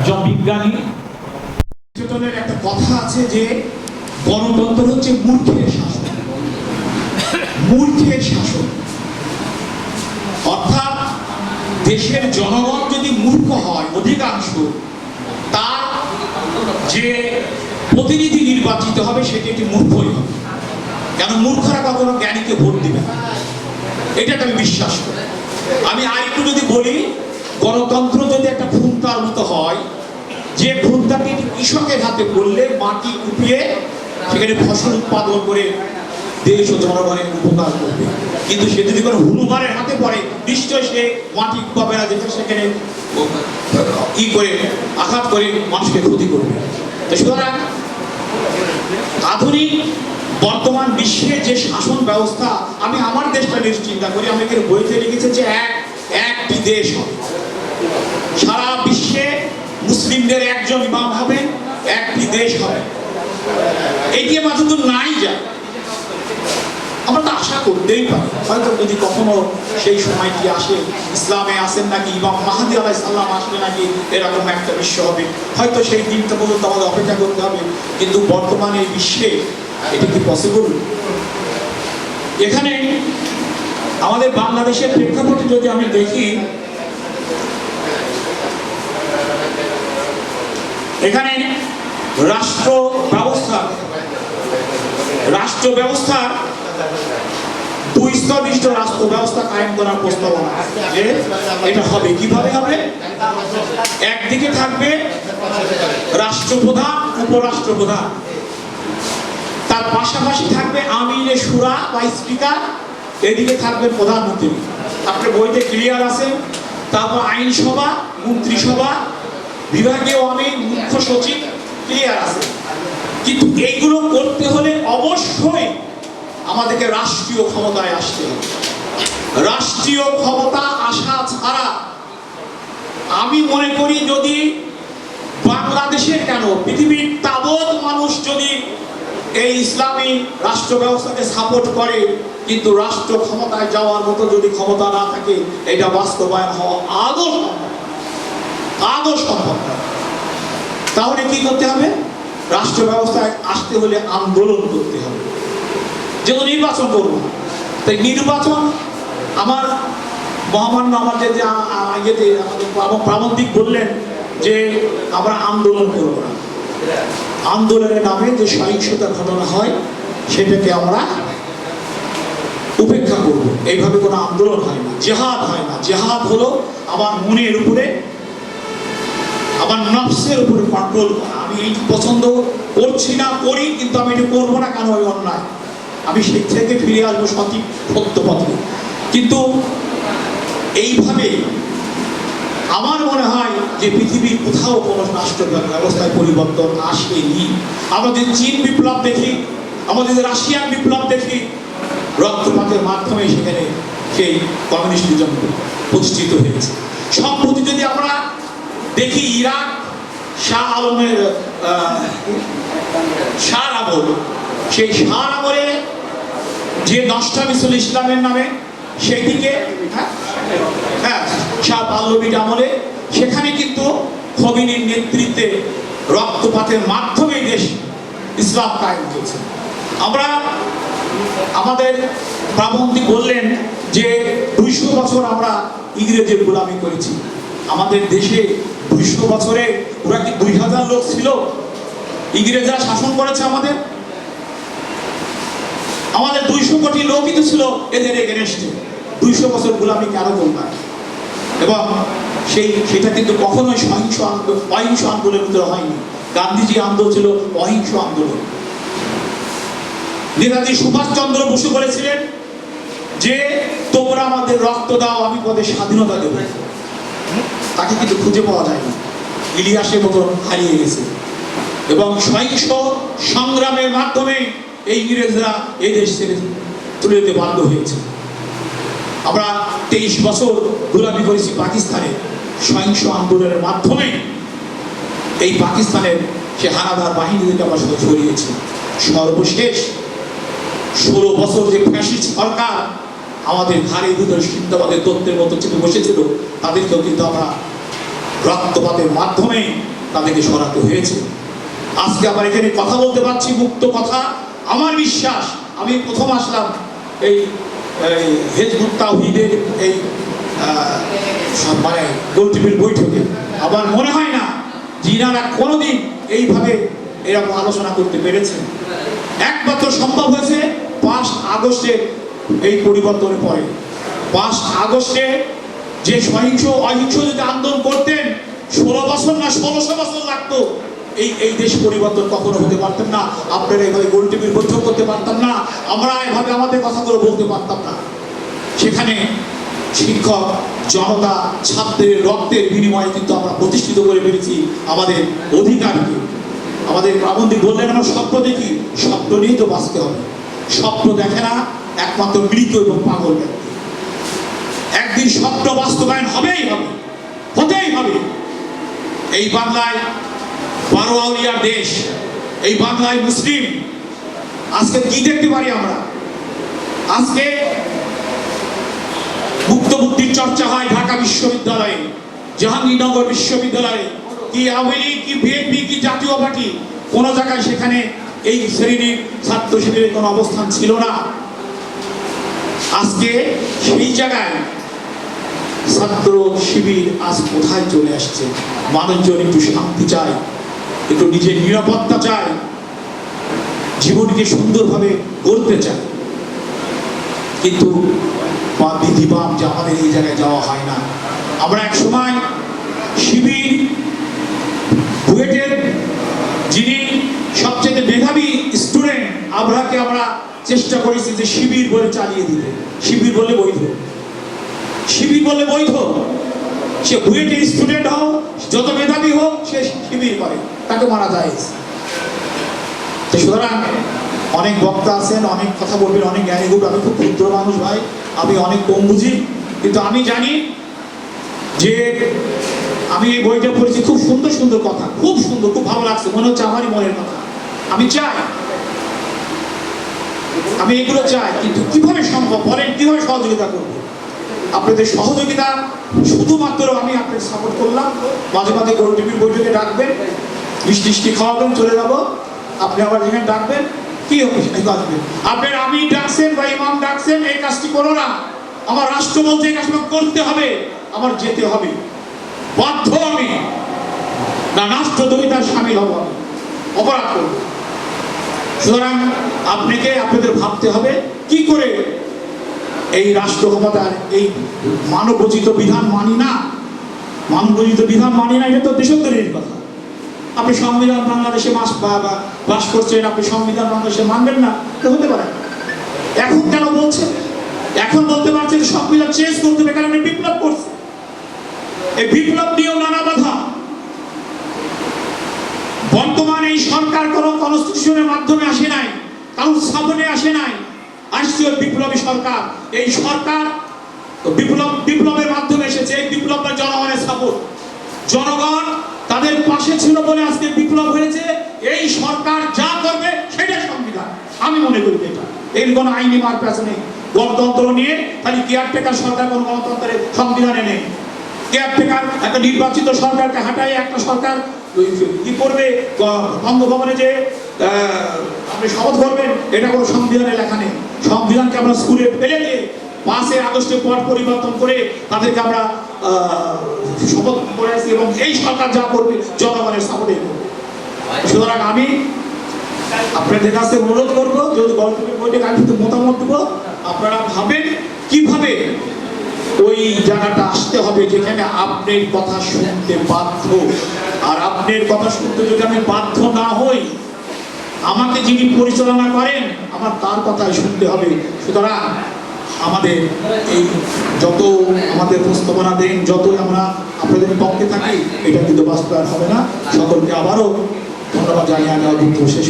বিজ্ঞানী চেতনের একটা কথা আছে যে গণতন্ত্র হচ্ছে মূর্খের শাসন। মূর্খের শাসন। অর্থাৎ দেশের জনগণ যদি মূর্খ হয়, অধিকাংশ, তার যে প্রতিনিধি নির্বাচিত হবে, সেটি একটি মূর্খই হবে। কেন মূর্খরা কখনো জ্ঞানীকে ভোট দিবে না? এটাকে আমি বিশ্বাস করি। আমি আরেকটু যদি বলি গণতন্ত্র যদি একটা ফুনতার মতো হয়, যে ভুট্টাটি কৃষকের হাতে করলে মাটি কুপিয়ে সেখানে ফসল উৎপাদন করে দেশ ও জনগণের উপকার করবে। কিন্তু সে যদি কোনো হনুমানের হাতে পড়ে, নিশ্চয় সে মাটি পাবে না যেখানে সেখানে ই করে, আঘাত করে মানুষকে ক্ষতি করবে। তো সুতরাং আধুনিক বর্তমান বিশ্বের যে শাসন ব্যবস্থা, আমি আমার দেশটা নিয়ে চিন্তা করি, আমি বইতে লিখেছি যে এক, একটি দেশ হবে। বিশ্বে মুসলিমদের একজন ইমাম হবে, একটি দেশ হবে। এটি আমার কিন্তু নাই যায় আমরা তো আশা করতেই পারি। হয়তো যদি কখনো সেই সময়টি আসে, ইসলামে আসেন নাকি ইমাম মাহাদি আলাহ ইসলাম আসবে নাকি, এরকম একটা বিশ্ব হবে। হয়তো সেই দিনটা পর্যন্ত আমাদের অপেক্ষা করতে হবে, কিন্তু বর্তমানে বিশ্বে এটা কি পসিবল এখানে আমাদের বাংলাদেশের প্রেক্ষাপটে যদি আমি দেখি এখানে রাষ্ট্র ব্যবস্থা, রাষ্ট্র ব্যবস্থার দুই রাষ্ট্র ব্যবস্থা কায়েম করার প্রস্তাবনা যে এটা হবে, কীভাবে হবে? একদিকে থাকবে রাষ্ট্রপ্রধান, উপরাষ্ট্রপ্রধান। তার পাশাপাশি থাকবে আমিরে সুরা বা স্পিকার, এদিকে থাকবে প্রধানমন্ত্রী। আপনার বইতে ক্লিয়ার আছে। তারপর আইনসভা, মন্ত্রিসভা বিভাগীয় আমি মুখ্য সচিব ক্লিয়ার আছে কিন্তু এইগুলো করতে হলে অবশ্যই আমাদেরকে রাষ্ট্রীয় ক্ষমতায় আসতে হবে রাষ্ট্রীয় ক্ষমতা আসা ছাড়া আমি মনে করি যদি বাংলাদেশের কেন, পৃথিবীর তাবৎ মানুষ যদি এই ইসলামী রাষ্ট্র ব্যবস্থাকে সাপোর্ট করে, কিন্তু রাষ্ট্র ক্ষমতায় যাওয়ার মতো যদি ক্ষমতা না থাকে, এটা বাস্তবায়ন হওয়া আদৌ সম্ভব। আদৌ সম্ভব না। তাহলে কি করতে হবে? রাষ্ট্র ব্যবস্থায় আসতে হলে আন্দোলন করতে হবে। যেমন নির্বাচন করব। তাই নির্বাচন আমার মহামান্য আমাদের যে ইয়েতে প্রাবন্ধিক বললেন যে আমরা আন্দোলন করব না। আন্দোলনের নামে যে সহিংসতার ঘটনা হয়, সেটাকে আমরা উপেক্ষা করব। এইভাবে কোনো আন্দোলন হয় না। জেহাদ হয় না। জেহাদ হলো আমার মনের উপরে নফসের উপরে কন্ট্রোল করা। আমি এই পছন্দ করছি না, করি, কিন্তু আমি এটা করব না কেন? ওই অন্যায়। আমি সেই থেকে ফিরে আসব সঠিক সত্য পথে। কিন্তু এইভাবে আমার মনে হয় যে পৃথিবীর কোথাও কোনো রাষ্ট্র ব্যবস্থায় পরিবর্তন আসেনি। আমাদের চীন বিপ্লব দেখি আমাদের রাশিয়ান বিপ্লব দেখি, রক্তপাতের মাধ্যমে সেখানে সেই কমিউনিস্টিজম প্রতিষ্ঠিত হয়েছে। সম্প্রতি যদি আমরা দেখি ইরাক শাহ আলমের শাহ আমল। সেই শাহ আমলে যে দশটা মিছিল ইসলামের নামে সেদিকে হ্যাঁ হ্যাঁ শাহ পাল্লবীর আমলে, সেখানে কিন্তু খমিনীর নেতৃত্বে রক্তপাতের মাধ্যমে দেশ ইসলাম কায়েম হয়েছে। আমরা, আমাদের প্রাবন্তি বললেন যে দুইশো বছর আমরা ইংরেজের গোলামি করেছি। আমাদের দেশে দুইশো বছরে ওরা কি দুই হাজার লোক ছিল। ইংরেজরা শাসন করেছে আমাদের। আমাদের দুইশো কোটি লোকই তো ছিল এদের এগেনস্টে দুইশো বছর গোলামি কেন করলাম এবং সেই, সেটা কিন্তু কখনোই সহিংস আন্দোলন অহিংস আন্দোলনের ভিতরে হয়নি। গান্ধীজি আন্দোলন ছিল অহিংস আন্দোলন। নেতাজি সুভাষচন্দ্র বসু বলেছিলেন যে, তোমরা আমাদের রক্ত দাও, আমি পদে স্বাধীনতা দেব। তাকে কিন্তু খুঁজে পাওয়া যায় না ইলিয়াসের মতো হারিয়ে গেছে। এবং সহিংস সংগ্রামের মাধ্যমে এই ইংরেজরা এই দেশ ছেড়ে তুলে দিতে বাধ্য হয়েছে। আমরা তেইশ বছর গোলামি করেছি পাকিস্তানে সহিংস আন্দোলনের মাধ্যমে। এই পাকিস্তানের সে হানাদার বাহিনীদেরকে আমরা সরিয়েছি সর্বশেষ ষোলো বছর যে ফ্যাসিস্ট সরকার আমাদের ঘাড়ের ভিতরে সিন্দাবাদের তত্ত্বের মতো চেপে বসেছিল, তাদেরকেও কিন্তু আমরা রক্তপাতের মাধ্যমে তাদেরকে সরাতে হয়েছে। আজকে আবার এখানে কথা বলতে পারছি, মুক্ত কথা। আমার বিশ্বাস, আমি প্রথম আসলাম এই হেজবুত তাওহীদের এই মানে গোলটিপির বৈঠকে। আমার মনে হয় না যে ইনারা কোনোদিন এইভাবে এরকম আলোচনা করতে পেরেছেন। একমাত্র সম্ভব হয়েছে পাঁচ আগস্টের এই পরিবর্তনের পরে পাঁচ আগস্টে যে সহিংস অহিংস যদি আন্দোলন করতেন, ষোলো বছর না ষোলোশো বছর লাগতো। এই এই দেশ পরিবর্তন কখনো হতে পারতেন না। আপনারা এভাবে গোল টিভির বৈঠক করতে পারতাম না। আমরা এভাবে আমাদের কথাগুলো বলতে পারতাম না। সেখানে শিক্ষক, জনতা, ছাত্রের রক্তের বিনিময়ে কিন্তু আমরা প্রতিষ্ঠিত করে পেরেছি আমাদের অধিকারকে। আমাদের প্রাবন্ধিক বললেন, আমরা স্বপ্ন দেখি, স্বপ্ন নিয়েই তো বাঁচতে হবে। স্বপ্ন দেখে না একমাত্র মৃত এবং পাগল ব্যক্তি। একদিন স্বপ্ন বাস্তবায়ন হবেই হবে, হতেই হবে। এই বাংলায় বারো আউলিয়ার দেশ, এই বাংলায় মুসলিম, আজকে কি দেখতে পারি আমরা? আজকে মুক্ত বুদ্ধির চর্চা হয় ঢাকা বিশ্ববিদ্যালয়ে, জাহাঙ্গীরনগর বিশ্ববিদ্যালয়ে। কি আওয়ামী লীগ, কি বিএনপি, কি জাতীয় পার্টি, কোনো জায়গায় সেখানে এই শ্রেণির ছাত্র শিবিরের কোনো অবস্থান ছিল না। আজকে সেই জায়গায় ছাত্র শিবির আজ কোথায় চলে আসছে? মানুষজন একটু শান্তি চায়, একটু নিজের নিরাপত্তা চায়, জীবনকে সুন্দরভাবে গড়তে চায়। কিন্তু বা বিধিবাম যে আমাদের এই জায়গায় যাওয়া হয় না। আমরা এক সময় শিবির বুয়েটের যিনি সবচেয়ে মেধাবী স্টুডেন্ট, আবরাকে আমরা চেষ্টা করেছি যে শিবির বলে চালিয়ে দিতে। শিবির বলে বৈধ। শিবির বলে বৈধ। সে বুয়েটের স্টুডেন্ট হোক, যত মেধাবী হোক, সে শিবির করে। তাকে মারা যায়। সুতরাং অনেক বক্তা আছেন, অনেক কথা বলবেন, অনেক জ্ঞানী গুণ আমি খুব ক্ষুদ্র মানুষ ভাই, আমি অনেক কম বুঝি। কিন্তু আমি জানি যে আমি এই বইটা পড়েছি, খুব সুন্দর সুন্দর কথা, খুব সুন্দর, খুব ভালো লাগছে। মনে হচ্ছে আমারই মনের কথা। আমি চাই আমি এগুলো চাই, কিন্তু কীভাবে সম্ভব? বলেন কীভাবে সহযোগিতা করব। আপনাদের সহযোগিতা শুধুমাত্র আমি আপনাকে সাপোর্ট করলাম। মাঝে মাঝে গোল টিভির বৈঠকে ডাকবেন, মিষ্টি মিষ্টি খাওয়াবেন, চলে যাব। আপনি আবার যেখানে ডাকবেন, কি এই আপনার আমি ডাকছেন বা ইমাম ডাকছেন, এই কাজটি করো না। আমার রাষ্ট্র এই কাজটা করতে হবে, আমার যেতে হবে। বাধ্য আমি। না রাষ্ট্রদ্রোহিতার সামিল হব অপরাধ করব। সুতরাং আপনাকে আপনাদের ভাবতে হবে, কি করে এই রাষ্ট্র ক্ষমতার এই মানবরচিত বিধান মানি না? মানবরচিত বিধান মানি না, এটা তো দেশদ্রোহীর কথা। আপনি সংবিধান বাংলাদেশে মাস বাস করছেন, আপনি সংবিধান বাংলাদেশে মানবেন না, তো হতে পারে। এখন কেন বলছে এখন বলতে পারছেন সংবিধান চেঞ্জ করতে হবে, কারণ বিপ্লব করছে। এই বিপ্লব নিয়েও নানা বাধা বর্তমানে এই সরকার কোনো কনস্টিটিউশনের মাধ্যমে আসে নাই কারণ স্থাপনে আসে নাই, আসছে বিপ্লবী সরকার। এই সরকার বিপ্লব, বিপ্লবের মাধ্যমে এসেছে, এই বিপ্লবটা জনগণের সাপোর্ট জনগণ তাদের পাশে ছিল বলে আজকে বিপ্লব হয়েছে, এই সরকার যা করবে সেটা সংবিধান। আমি মনে করি এটা। এর কোনো আইনি মার পেছে নেই। গণতন্ত্র নিয়ে খালি কেয়ারটেকার সরকার, কোনো গণতন্ত্রের সংবিধানে নেই। কেয়ারটেকার একটা নির্বাচিত সরকারকে হাঁটাই একটা সরকার কি করবে? বঙ্গভবনে যে আপনি শপথ করবেন, এটা কোনো সংবিধানে লেখা নেই। সংবিধানকে আমরা স্কুলে ফেলে দিয়ে পাঁচই আগস্টের পর পরিবর্তন করে তাদেরকে আমরা শপথ করে আসি এবং এই সরকার যা করবে, জনগণের সাপোর্টে সুতরাং আমি আপনাদের কাছে অনুরোধ করব, যদি গল্পের বইটা আমি কিন্তু মতামত দেবো, আপনারা ভাবেন কীভাবে ওই জায়গাটা আসতে হবে যেখানে আপনার কথা শুনতে বাধ্য আর আপনার কথা শুনতে যদি আমি বাধ্য না হই, আমাকে যিনি পরিচালনা করেন, আমার তার কথাই শুনতে হবে। সুতরাং আমাদের এই যত আমাদের প্রস্তাবনা দেন, যতই আমরা আপনাদের পক্ষে থাকি, এটা কিন্তু বাস্তবায়ন হবে না। সকলকে আবারও ধন্যবাদ জানিয়ে আমি অভিজ্ঞ শেষ